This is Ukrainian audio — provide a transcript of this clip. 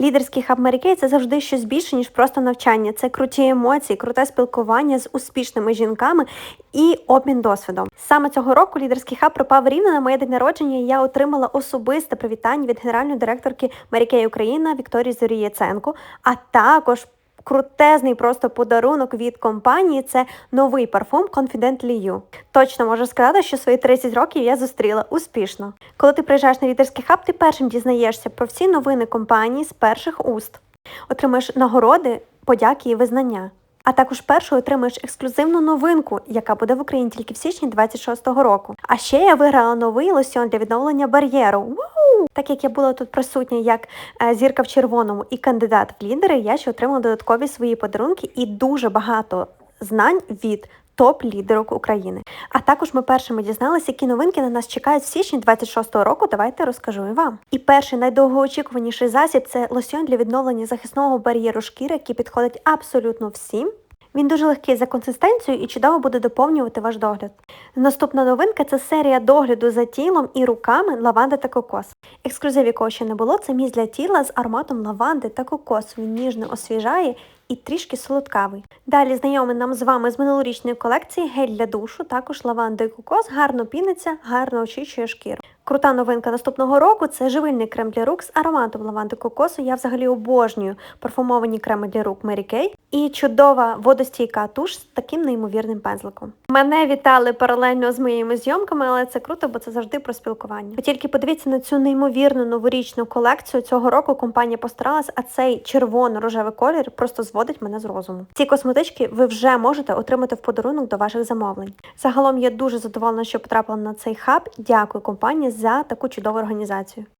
Лідерський хаб Mary – це завжди щось більше, ніж просто навчання. Це круті емоції, круте спілкування з успішними жінками і обмін досвідом. Саме цього року лідерський хаб пропав рівно на моє день народження. і Я отримала особисте привітання від генеральної директорки Mary Україна Вікторії Зорієценко, а також крутезний просто подарунок від компанії це новий парфум Confidently You. Точно можу сказати, що свої 30 років я зустріла успішно. Коли ти приїжджаєш на лідерський хаб, ти першим дізнаєшся про всі новини компанії з перших уст, отримаєш нагороди, подяки і визнання. А також першою отримаєш ексклюзивну новинку, яка буде в Україні тільки в січні 26-го року. А ще я виграла новий лосьон для відновлення бар'єру. Вау! Так як я була тут присутня як е, зірка в червоному і кандидат в лідери, я ще отримала додаткові свої подарунки і дуже багато знань від топ-лідерок України. А також ми першими дізналися, які новинки на нас чекають в січні 26-го року. Давайте розкажу і вам. І перший найдовгоочікуваніший засіб це лосьон для відновлення захисного бар'єру шкіри, який підходить абсолютно всім. Він дуже легкий за консистенцією і чудово буде доповнювати ваш догляд. Наступна новинка це серія догляду за тілом і руками лаванда та кокос. Ексклюзив, якого ще не було, це міст для тіла з ароматом лаванди та кокосу. Він ніжно освіжає і трішки солодкавий. Далі знайомий нам з вами з минулорічної колекції гель для душу, також лаванда і кокос, гарно піниться, гарно очищує шкіру. Крута новинка наступного року це живильний крем для рук з ароматом лаванди кокосу. Я взагалі обожнюю парфумовані креми для рук Mary Kay. І чудова водостійка туш з таким неймовірним пензликом. Мене вітали паралельно з моїми зйомками, але це круто, бо це завжди про спілкування. Ви тільки подивіться на цю неймовірну новорічну колекцію цього року. Компанія постаралась, а цей червоно-рожевий колір просто зводить мене з розуму. Ці косметички ви вже можете отримати в подарунок до ваших замовлень. Загалом я дуже задоволена, що потрапила на цей хаб. Дякую компанії за таку чудову організацію.